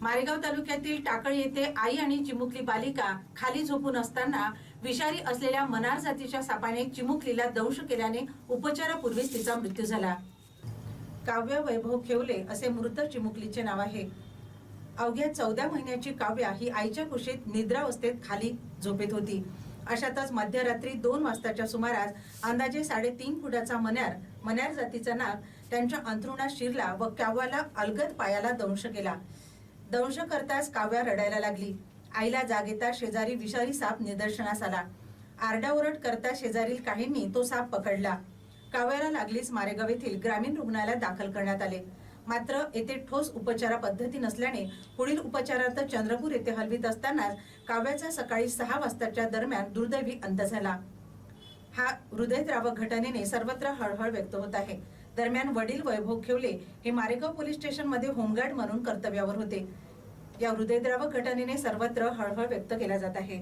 मारेगाव तालुक्यातील टाकळ येथे आई आणि चिमुकली बालिका खाली झोपून असताना विषारी असलेल्या मनार जातीच्या सापाने चिमुकलीला दंश केल्याने उपचारापूर्वीच तिचा मृत्यू झाला. काव्य वैभव खेवले असे मृत चिमुकलीचे नाव आहे. अवघ्या चौदा महिन्याची काव्या ही आईच्या कुशीत निद्रावस्थेत खाली झोपेत होती. अशातच मध्यरात्री दोन वाजताच्या सुमारास अंदाजे साडेतीन फुटाचा मन्यार मन्यार जातीचा नाग त्यांच्या अंथरुणात शिरला व काव्याला अलगद पायाला दंश केला. दंश करताच काव्या रडायला लागली. आईला जाग येता शेजारी विषारी साप निदर्शनास आला. आरडाओरड करता शेजारील काहींनी तो साप पकडला. काव्याला लागलीच मारेगाव येथील ग्रामीण रुग्णालयात दाखल करण्यात आले. मात्र येथे ठोस उपचारा पद्धती नसल्याने पुढील उपचारार्थ चंद्रपूर येथे हलवीत असतानाच काव्याचा सकाळी सहा वाजताच्या दरम्यान दुर्दैवी अंत झाला. हा हृदयद्रावक घटनेने सर्वत्र हळहळ व्यक्त होत आहे. दरम्यान वडील वैभव खेवले हे मारेगाव पोलीस स्टेशनमध्ये होमगार्ड म्हणून कर्तव्यावर होते. या हृदयद्रावक घटनेने सर्वत्र हळहळ व्यक्त केला जात आहे.